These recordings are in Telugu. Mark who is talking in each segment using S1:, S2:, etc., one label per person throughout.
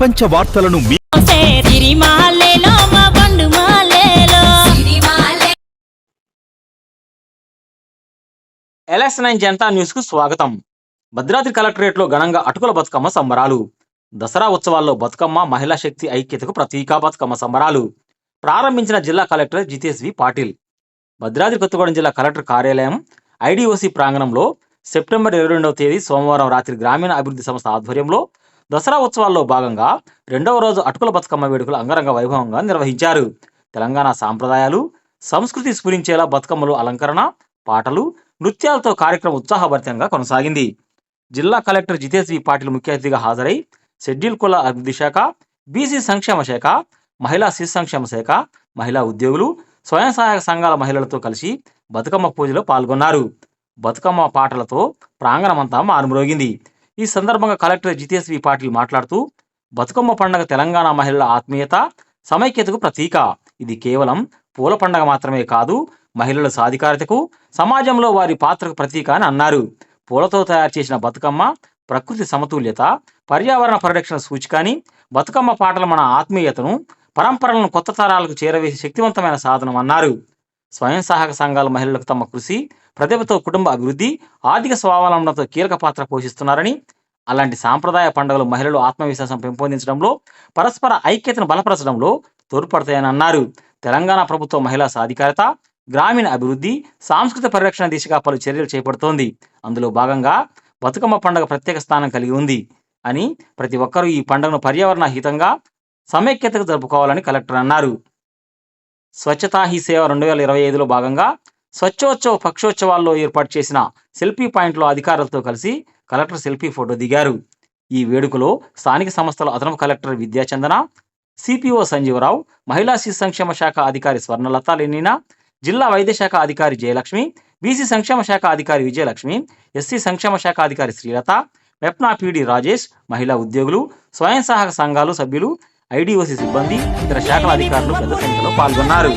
S1: ప్రపంచ వార్తలను మీ
S2: ఎల్ఎస్ నైన్ జనతా న్యూస్కు స్వాగతం. భద్రాద్రి కలెక్టరేట్లో ఘనంగా అటుకుల బతుకమ్మ సంబరాలు. దసరా ఉత్సవాల్లో బతుకమ్మ మహిళా శక్తి ఐక్యతకు ప్రతీక బతుకమ్మ సంబరాలు. ప్రారంభించిన జిల్లా కలెక్టర్ జితేష్ వి పాటిల్. భద్రాద్రి కొత్తగూడెం జిల్లా కలెక్టర్ కార్యాలయం ఐడిఓసి ప్రాంగణంలో సెప్టెంబర్ ఇరవై రెండవ తేదీ సోమవారం రాత్రి గ్రామీణ అభివృద్ధి సంస్థ ఆధ్వర్యంలో దసరా ఉత్సవాల్లో భాగంగా రెండవ రోజు అటుకుల బతుకమ్మ వేడుకలు అంగరంగ వైభవంగా నిర్వహించారు. తెలంగాణ సాంప్రదాయాలు సంస్కృతి స్ఫురించేలా బతుకమ్మలు అలంకరణ పాటలు నృత్యాలతో కార్యక్రమం ఉత్సాహభరితంగా కొనసాగింది. జిల్లా కలెక్టర్ జితేష్ వి పాటిల్ ముఖ్య అతిథిగా హాజరై షెడ్యూల్ కుల అభివృద్ధి శాఖ బీసీ సంక్షేమ శాఖ మహిళా శిశు సంక్షేమ శాఖ మహిళా ఉద్యోగులు స్వయం సహాయక సంఘాల మహిళలతో కలిసి బతుకమ్మ పూజలో పాల్గొన్నారు. బతుకమ్మ పాటలతో ప్రాంగణమంతా మారుమ్రోగింది. ఈ సందర్భంగా కలెక్టర్ జితేశ్వి పాటిల్ మాట్లాడుతూ బతుకమ్మ పండుగ తెలంగాణ మహిళల ఆత్మీయత సమైక్యతకు ప్రతీక. ఇది కేవలం పూల పండగ మాత్రమే కాదు మహిళల సాధికారతకు సమాజంలో వారి పాత్రకు ప్రతీక అని అన్నారు. పూలతో తయారు చేసిన బతుకమ్మ ప్రకృతి సమతుల్యత పర్యావరణ పరిరక్షణ సూచిక అని బతుకమ్మ పాటలు మన ఆత్మీయతను పరంపరలను కొత్త తరాలకు చేరవేసే శక్తివంతమైన సాధనం అన్నారు స్వయం సహాయక సంఘాల మహిళలకు తమ కృషి ప్రతిభతో కుటుంబ అభివృద్ధి ఆర్థిక స్వావలంబనతో కీలక పాత్ర పోషిస్తున్నారని అలాంటి సాంప్రదాయ పండుగలు మహిళలు ఆత్మవిశ్వాసం పెంపొందించడంలో పరస్పర ఐక్యతను బలపరచడంలో తోడ్పడతాయని అన్నారు. తెలంగాణ ప్రభుత్వ మహిళా సాధికారత గ్రామీణ అభివృద్ధి సాంస్కృతిక పరిరక్షణ దిశగా పలు చర్యలు చేపడుతోంది. అందులో భాగంగా బతుకమ్మ పండుగ ప్రత్యేక స్థానం కలిగి ఉంది అని ప్రతి ఒక్కరూ ఈ పండుగను పర్యావరణ హితంగా సమైక్యతకు జరుపుకోవాలని కలెక్టర్ అన్నారు. స్వచ్ఛతా హీ సేవ రెండు వేల ఇరవై ఐదులో భాగంగా స్వచ్ఛోత్సవ పక్షోత్సవాల్లో ఏర్పాటు చేసిన సెల్ఫీ పాయింట్లో అధికారులతో కలిసి కలెక్టర్ సెల్ఫీ ఫోటో దిగారు. ఈ వేడుకలో స్థానిక సంస్థల అదనపు కలెక్టర్ విద్యాచందన సిపిఓ సంజీవరావు మహిళా శిశు సంక్షేమ శాఖ అధికారి స్వర్ణలత లెనినా జిల్లా వైద్య శాఖ అధికారి జయలక్ష్మి బీసీ సంక్షేమ శాఖ అధికారి విజయలక్ష్మి ఎస్సీ సంక్షేమ శాఖ అధికారి శ్రీలత వెప్నా పీడి రాజేష్ మహిళా ఉద్యోగులు స్వయం సహాయక సంఘాలు సభ్యులు ఐడిఓసి సిబ్బంది ఇతర శాఖల అధికారులు పెద్ద సంఖ్యలో పాల్గొన్నారు.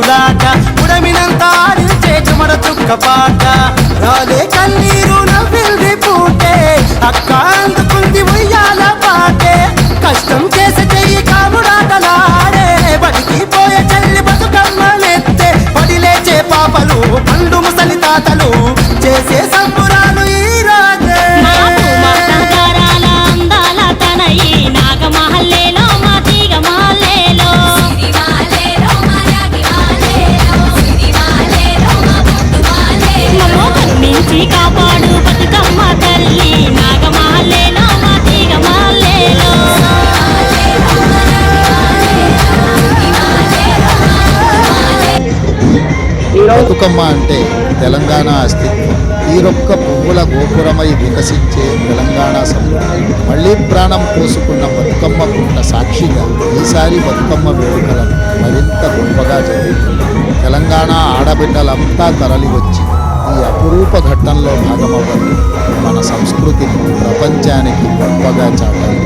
S3: మట్టి మనుషులాట ఉడమినంత ఆడించే చుమర చుక్క పాట. రాలే కన్నీరు నవ్వింది పూటే. అక్క అందుకుంది ఉయ్యాల బతుకమ్మ
S4: అంటే తెలంగాణ అస్తిత్వం. ఈరొక్క పువ్వుల గోపురమై వికసించే తెలంగాణ సంస్కృతి మళ్ళీ ప్రాణం పోసుకున్న బతుకమ్మ పుట్ట సాక్షిగా ఈసారి బతుకమ్మ వేడుకలను మరింత గొప్పగా జరుగుతుంది. తెలంగాణ ఆడబిడ్డలంతా తరలివచ్చి ఈ అపురూప ఘట్టంలో భాగమవ్వండి మన సంస్కృతిని ప్రపంచానికి గొప్పగా చాటాలి